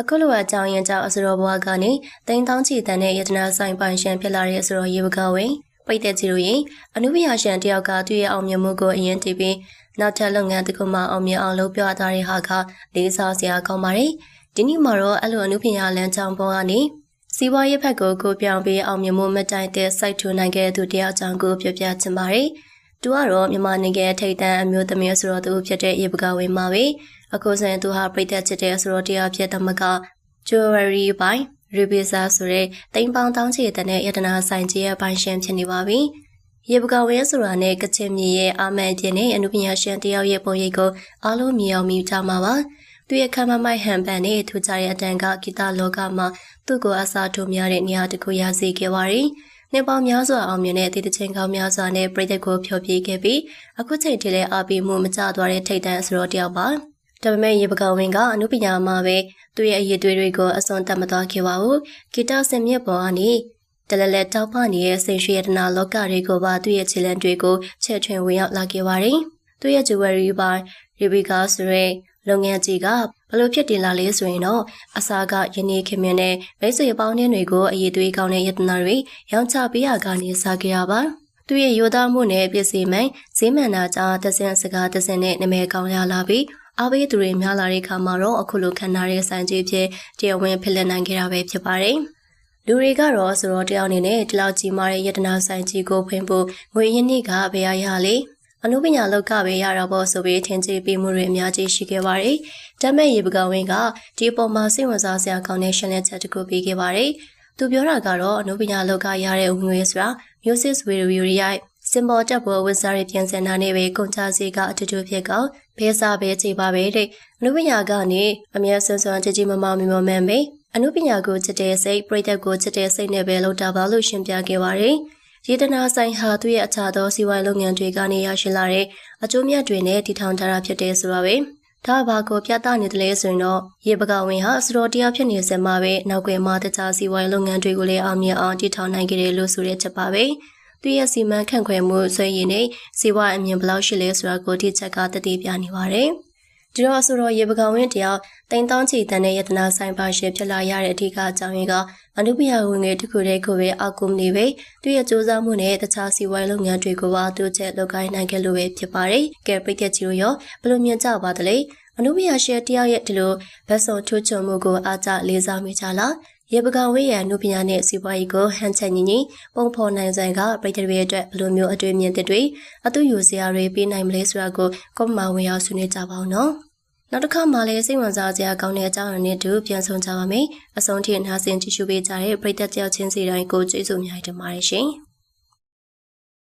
အခုလိုအကြောင်းရင်းကြောင့်အစရောဘွားကနေတိန်တောင်းချီတန်တဲ့ယတနာဆိုင်ပိုင်ရှင်ဖြစ်လာတဲ့အစရောရေပကဝင်ပိတ်တဲ့ကြီးတို့ရင်အနုပညာရှင်တယောက်ကသူ့ရဲ့အောင်မြင်မှုကိုအရင်တည်ပြီးနောက်ထပ်လုပ်ငန်းတစ်ခုမှအောင်မြင်အောင်လုပ်ပြသွားတဲ့ဟာကလေးစားစရာကောင်းပါတယ်ဒီနေ့မှာတော့အဲ့လိုအနုပညာလမ်းကြောင်းပေါ်ကနေစီးပွားရေးဘက်ကိုကိုပြောင်းပြီးအောင်မြင်မှုမတိုင်တဲ့ site ထူနိုင်ခဲ့တဲ့သူတယောက်အကြောင်းကိုပြောပြချင်ပါတယ် သူကတော့မြန်မာနိုင်ငံထိပ်တန်းအမျိုးသမီးဆိုတော့သူဖြစ်တဲ့ရေပကဝင်မှာပဲအခုဆိုရင်သူဟာပြိသက်ချစ်တဲ့ဆိုတော့တရားဖြစ်သမက jewelry ပိုင်း Rubisa ဆိုတဲ့တိမ်ပေါင်းတောင်းချေတဲ့ယတနာဆိုင်ကြီးရဲ့ပိုင်းရှင်ဖြစ်နေပါပြီ။ရေပကဝင်းဆိုတာနဲ့ကချင်မြေရဲ့အာမန်ပြင်းနဲ့အနုပညာရှင်တယောက်ရဲ့ပုံရိပ်ကိုအားလုံးမြင်အောင်မြင်ကြမှာပါ။သူရဲ့ခမ်းမမိုက်ဟန်ပန်နဲ့ထူကြတဲ့အတန်ကဂီတလောကမှာသူ့ကိုအစားထိုးများတဲ့နေရာတစ်ခုရစေခဲ့ပါရီ။ နှစ်ပေါင်းများစွာအောင်မြင်တဲ့တည်တချင်းကောင်းများစွာနဲ့ပြည်သက်ကိုဖျော်ဖြေခဲ့ပြီးအခုချိန်ထိလည်းအားပေးမှုမကျသွားတဲ့ထိတ်တန့်အစရောတယောက်ပါ။ဒါပေမဲ့ရေပကဝင်းကအနုပညာမှာပဲသူ့ရဲ့အရေးသွေးတွေကိုအစွန်တက်မသွားခဲ့ပါဘူးဂီတဆင်မြစ်ပေါ်ကနေတလလက်တောက်ပနေတဲ့စိန်ရွှေရတနာလောကတွေကိုပါသူ့ရဲ့ခြေလံတွေကိုချက်ချွင်ဝင်ရောက်လာခဲ့ပါတယ်သူ့ရဲ့ဂျူဝယ်ရီပါရီဘီကာဆိုရဲလုပ်ငန်းကြီးက ဘလို့ဖြစ်တည်လာလဲဆိုရင်တော့အစားကယနေ့ခင်မင်းနဲ့မိတ်ဆွေပေါင်းတွေကိုအရေးသွေးကောင်းတဲ့ယတနာတွေရောင်းချပေးရကနေစားကြရပါသူရဲ့ရိုသားမှုနဲ့ပစ္စည်းမှန်ဈေးမှန်တာကြောင့်တဆင်စကားတဆင်နဲ့နာမည်ကောင်းရလာပြီးအားပေးသူတွေများလာတဲ့အခါမှာတော့အခုလိုခံထားတဲ့ဆိုင်ကြီးဖြစ်တရားဝင်ဖြစ်လက်နိုင်ခဲ့တာပဲဖြစ်ပါတယ်။လူတွေကတော့ဆိုတော့တယောက်အနေနဲ့ဒီလောက်ကြီးမားတဲ့ယတနာဆိုင်ကြီးကိုဖွင့်ဖို့ငွေရင်းနှီးကဘယ်ရရလဲ အနုပညာလောက်ကပဲရတာပေါ့ဆိုပြီးထင်ကြီးပြီးမှုတွေအများကြီးရှိခဲ့ပါတယ်။တမဲ့ရေပကဝင်းကဒီအပေါ်မှာစိတ်ဝင်စားစရာကောင်းတဲ့ရှင်းလင်းချက်တစ်ခုပေးခဲ့ပါတယ်။သူပြောတာကတော့အနုပညာလောက်ကရတဲ့ဝင်ငွေဆိုတာ music video ရိုက်စင်ပေါ်တက်ပေါ်ဝစ်စားရပြန်စင်တာနဲ့ပဲကုန်ကြစီကအတူတူဖြစ်ကောဘဲစားပဲခြေပါပဲတဲ့အနုပညာကနေအမြဲဆွမ်းဆွမ်းကြည်ကြည်မမမမမှန်ပဲအနုပညာကိုချစ်တဲ့စိတ်ပြိတ္တကိုချစ်တဲ့စိတ်နဲ့ပဲလုပ်တာပါလို့ရှင်းပြခဲ့ပါတယ် ရေတနာဆိုင်ဟာသူ့ရဲ့အခြားသောစီးပွားရေးလုပ်ငန်းတွေကနေရရှိလာတဲ့အကျိုးမြတ်တွေနဲ့တည်ထောင်ထားတာဖြစ်တယ်ဆိုတာပဲဒါဘာကိုပြသနေတယ်လဲဆိုရင်တော့ရေပကဝင်ဟာစတော်တရားဖြစ်နေစမှာပဲနောက်ွယ်မှာတခြားစီးပွားရေးလုပ်ငန်းတွေကိုလည်းအောင်မြင်အောင်တည်ထောင်နိုင်ကြတယ်လို့ဆိုတဲ့ချက်ပါပဲ။သူရဲ့စီမံခန့်ခွဲမှုဆွေရည်နဲ့စီးပွားအမြင်ဘယ်လောက်ရှိလဲဆိုတာကိုဒီချက်ကတတိပြနေပါတယ်။ ဒီတော့ဆိုတော့ရေပကောင်ဝင်းတယောက်တိန်တောင်းချီတန်တဲ့ယတနာဆိုင်ပါရှင်ဖြစ်လာရတဲ့အဓိကအကြောင်းရင်းကအနုပညာဝင်ငယ်တစ်ခုတည်းကိုပဲအကူမနေပဲသူရဲ့စူးစမ်းမှုနဲ့တခြားစီးပွားရေးလုပ်ငန်းတွေကိုပါသူ့ချက်လုပ်ကိုင်းနိုင်ခဲ့လို့ပဲဖြစ်ပါတယ်။ကဲပိတ်တဲ့ကြီးတို့ရောဘယ်လိုမြင်ကြပါသလဲ။အနုပညာရှင်တယောက်ရဲ့ဒီလိုဗတ်စုံထိုးချုံမှုကိုအားကြလေးစားမိကြလား။ ရေပကဝေးရန်နုပညာနဲ့စီးပွားရေးကိုဟန်ချက်ညီညီပုံဖော်နိုင်ဆိုင်ကပြည်သူတွေအတွက်ဘယ်လိုမျိုးအတွေ့အမြင်တွေအတူယူစရာတွေပေးနိုင်မလဲဆိုတာကိုကွန်မာဝင်ရောက်ဆွေးနွေးကြပါအောင်နော်နောက်တစ်ခါမှလည်းစိတ်ဝင်စားစရာကောင်းတဲ့အကြောင်းအရာတွေတူပြန်ဆောင်ကြပါမယ်အဆုံးထိနားဆင်ကြည့်ရှုပေးကြတဲ့ပရိသတ်ကြောက်ချင်းစီတိုင်းကိုကျေးဇူးများတင်ပါတယ်ရှင်